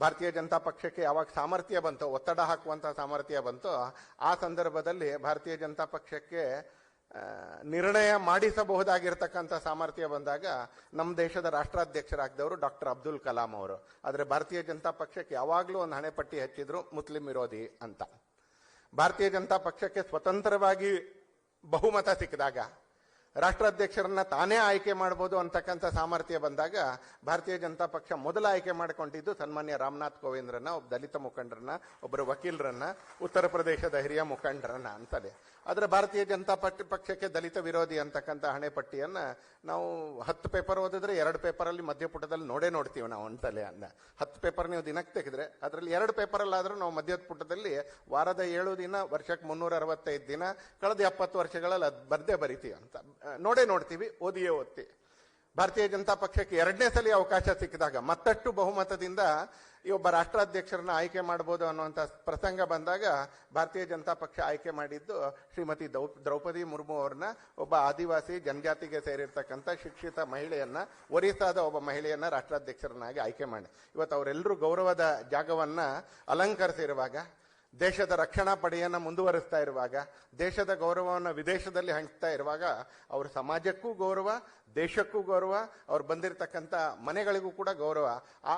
ಭಾರತೀಯ ಜನತಾ ಪಕ್ಷಕ್ಕೆ ಯಾವಾಗ ಸಾಮರ್ಥ್ಯ ಬಂತು, ಒತ್ತಡ ಹಾಕುವಂಥ ಸಾಮರ್ಥ್ಯ ಬಂತು, ಆ ಸಂದರ್ಭದಲ್ಲಿ ಭಾರತೀಯ ಜನತಾ ಪಕ್ಷಕ್ಕೆ ನಿರ್ಣಯ ಮಾಡಿಸಬಹುದಾಗಿರ್ತಕ್ಕಂಥ ಸಾಮರ್ಥ್ಯ ಬಂದಾಗ ನಮ್ಮ ದೇಶದ ರಾಷ್ಟ್ರಾಧ್ಯಕ್ಷರಾಗಿದ್ದವರು ಡಾಕ್ಟರ್ ಅಬ್ದುಲ್ ಕಲಾಂ ಅವರು. ಆದರೆ ಭಾರತೀಯ ಜನತಾ ಪಕ್ಷಕ್ಕೆ ಯಾವಾಗಲೂ ಒಂದು ಹಣೆಪಟ್ಟಿ ಹಚ್ಚಿದ್ರು ಮುಸ್ಲಿಂ ವಿರೋಧಿ ಅಂತ. ಭಾರತೀಯ ಜನತಾ ಪಕ್ಷಕ್ಕೆ ಸ್ವತಂತ್ರವಾಗಿ ಬಹುಮತ ಸಿಕ್ಕಿದಾಗ ರಾಷ್ಟ್ರಾಧ್ಯಕ್ಷರನ್ನ ತಾನೇ ಆಯ್ಕೆ ಮಾಡಬಹುದು ಅಂತಕ್ಕಂಥ ಸಾಮರ್ಥ್ಯ ಬಂದಾಗ ಭಾರತೀಯ ಜನತಾ ಪಕ್ಷ ಮೊದಲ ಆಯ್ಕೆ ಮಾಡಿಕೊಂಡಿದ್ದು ಸನ್ಮಾನ್ಯ ರಾಮನಾಥ್ ಕೋವಿಂದ್ರನ್ನ, ಒಬ್ಬ ದಲಿತ ಮುಖಂಡರನ್ನ, ಒಬ್ಬರು ವಕೀಲರನ್ನ, ಉತ್ತರ ಪ್ರದೇಶದ ಹಿರಿಯ ಮುಖಂಡರನ್ನ ಅಂತಲೇ. ಆದ್ರೆ ಭಾರತೀಯ ಜನತಾ ಪಕ್ಷ ಪಕ್ಷಕ್ಕೆ ದಲಿತ ವಿರೋಧಿ ಅಂತಕ್ಕಂಥ ಹಣೆಪಟ್ಟಿಯನ್ನ ನಾವು ಹತ್ತು ಪೇಪರ್ ಓದಿದ್ರೆ ಎರಡು ಪೇಪರಲ್ಲಿ ಮಧ್ಯಪುಟದಲ್ಲಿ ನೋಡೇ ನೋಡ್ತೀವಿ ನಾವು ಅಂತಲೇ ಅನ್ನ. ಹತ್ತು ಪೇಪರ್ ನೀವು ದಿನಕ್ಕೆ ತೆಗೆದ್ರೆ ಅದರಲ್ಲಿ ಎರಡು ಪೇಪರಲ್ಲಾದರೂ ನಾವು ಮಧ್ಯದ ಪುಟದಲ್ಲಿ ವಾರದ ಏಳು ದಿನ, ವರ್ಷಕ್ಕೆ ಮುನ್ನೂರ ಅರವತ್ತೈದು ದಿನ, ಕಳೆದ ಎಪ್ಪತ್ತು ವರ್ಷಗಳಲ್ಲಿ ಅದು ಬರ್ದೇ ಬರಿತೀವಿ ಅಂತ. ನೋಡೇ ನೋಡ್ತೀವಿ, ಓದಿಯೇ ಓದ್ತಿ ಭಾರತೀಯ ಜನತಾ ಪಕ್ಷಕ್ಕೆ ಎರಡನೇ ಸಲ ಅವಕಾಶ ಸಿಕ್ಕಿದಾಗ ಮತ್ತಷ್ಟು ಬಹುಮತದಿಂದ ಈ ಒಬ್ಬ ರಾಷ್ಟ್ರಾಧ್ಯಕ್ಷರನ್ನ ಆಯ್ಕೆ ಮಾಡಬಹುದು ಅನ್ನುವಂಥ ಪ್ರಸಂಗ ಬಂದಾಗ ಭಾರತೀಯ ಜನತಾ ಪಕ್ಷ ಆಯ್ಕೆ ಮಾಡಿದ್ದು ಶ್ರೀಮತಿ ದೌ- ದ್ರೌಪದಿ ಮುರ್ಮು ಅವ್ರನ್ನ ಒಬ್ಬ ಆದಿವಾಸಿ ಜನಜಾತಿಗೆ ಸೇರಿರ್ತಕ್ಕಂಥ ಶಿಕ್ಷಿತ ಮಹಿಳೆಯನ್ನ ಒರಿಸಾದ ಒಬ್ಬ ಮಹಿಳೆಯನ್ನ ರಾಷ್ಟ್ರಾಧ್ಯಕ್ಷರನ್ನಾಗಿ ಆಯ್ಕೆ ಮಾಡಿ. ಇವತ್ತು ಅವರೆಲ್ಲರೂ ಗೌರವದ ಜಾಗವನ್ನ ಅಲಂಕರಿಸಿರುವಾಗ ದೇಶದ ರಕ್ಷಣಾ ಪಡೆಯನ್ನು ಮುಂದುವರಿಸ್ತಾ ಇರುವಾಗ, ದೇಶದ ಗೌರವವನ್ನು ವಿದೇಶದಲ್ಲಿ ಹಂಚ್ತಾ ಇರುವಾಗ, ಅವರ ಸಮಾಜಕ್ಕೂ ಗೌರವ, ದೇಶಕ್ಕೂ ಗೌರವ, ಅವ್ರು ಬಂದಿರತಕ್ಕಂಥ ಮನೆಗಳಿಗೂ ಕೂಡ ಗೌರವ. ಆ